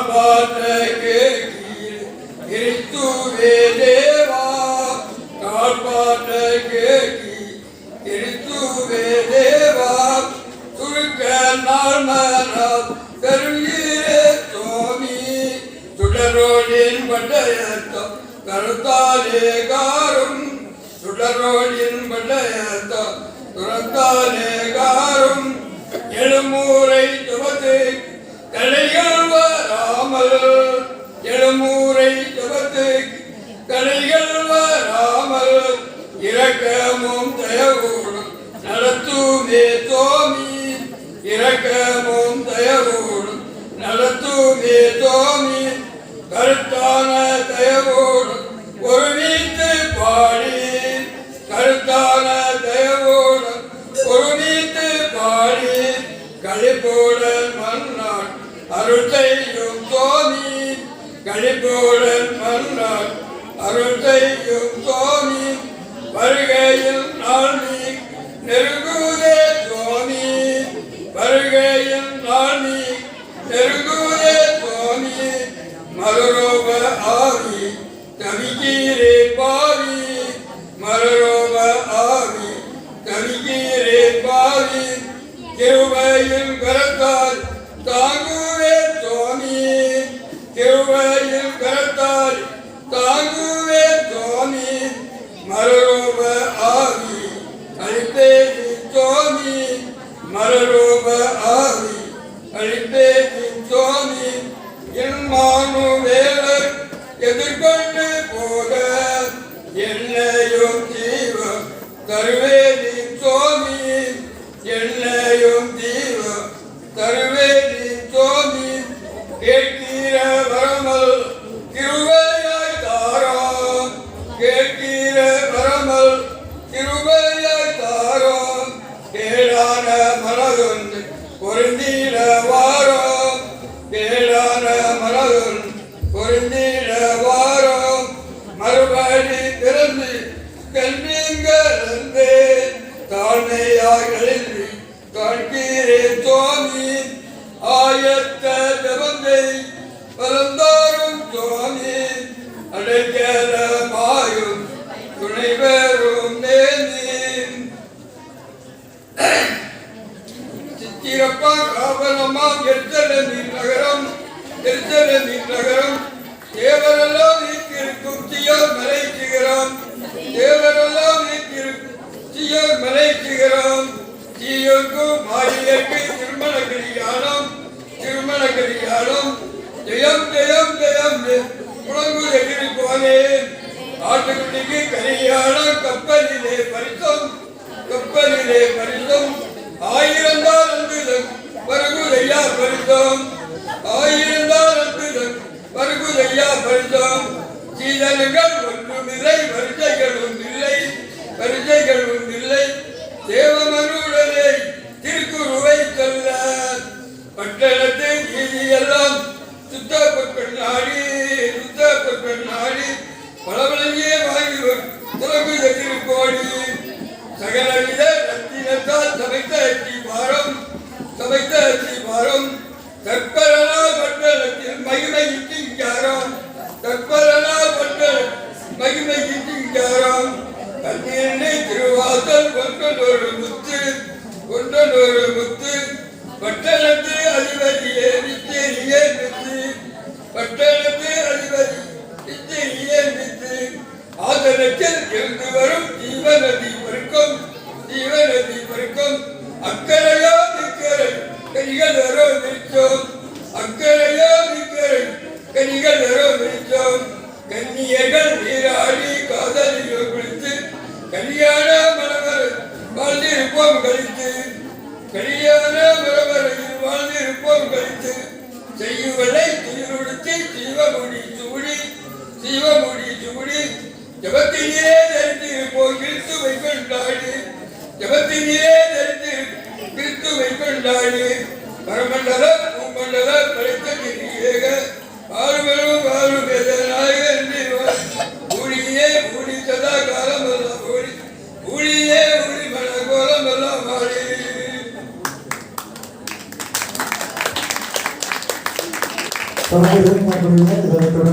காப்பாற்றே கிறிஸ்துவே தேவா காப்பாற்றே கிறிஸ்துவே தேவா துருக்க நாள் பெருங்கீரே சுவாமி சுடரோடின் பட்டயத்தம் கருத்தாலே காரும் சுடரோடின் பட்டயத்தம் துரத்தாலே காரும் எழுமூர் இரக்கமும் தயவோடும் நடத்துமே தோமி இரக்கமும் தயவோடும் நடத்துமே தோமி கருத்தான தயவோடு ஒருமித்து பாடி. கருத்தான தயவோடு ஒருமித்து பாடி. கழிப்போடன் மன்னான் அருள் செய்யும் தோமி கழிப்போடன் மன்னான் அருள் செய்யும் தோமி வருகையில் நான் நீ நெருங்குவதே தோனி வருகையில் நான் நீ நெருங்குவதே தோனி மறுரூப ஆகி தவிகீரே அழிப்பே தோமி மறுரூப ஆவி அழிப்பே தோமி என் வேலர் எதிர்கொண்டு போக. என்னையும் ஜீவம் தருவேலி கேளான மனதொன்று பொருந்திட வாரோம். கேளான மனதும் பொருந்திட சித்திரப்பா காவலம்மா நீர் நகரம் எரிச்சலி நகரம். தேவரெல்லாம் நீக்கிருக்கும் சியோர் மலை சிகரம். தேவரெல்லாம் நீக்கிருக்கும் சியோர் மலை சிகரம். சியோர்க்கும் மாரியர்க்கு திருமண கல்யாணம் திருமண கல்யாணம் ஜெயம் ஜெயம் ஜெயம் முழங்கு எதிர்ப்போனே ஆட்டுக்குட்டிக்கு கல்யாணம் கப்பலிலே பரிசம் கப்பலிலே பரிசம். இட்டிங்காரம் கண்ணீரை திருவாசல் கொண்டனொரு முத்து கொண்டனொரு முத்து பட்டணத்து அதிபதியே நிச்சயியே நித்து பட்டணத்து ஜீவமுடி சூடி ஜபத்தினிலே தரித்து போய் கிறிஸ்துவை கொண்டாடி. ஜபத்தினிலே தரித்து கிறிஸ்துவை கொண்டாடி. பரமண்டல பூமண்டல படைத்த கிரியாக ஆறுகளும் ஆறு வேதனாக ஊழியே ஊழி சதா காலமெல்லாம் ஊழி ஊழியே ஊழி மன கோலமெல்லாம் மாறி தொடர்ந்து எதிர்பார்க்கிறீங்க இதை தொடர்ந்து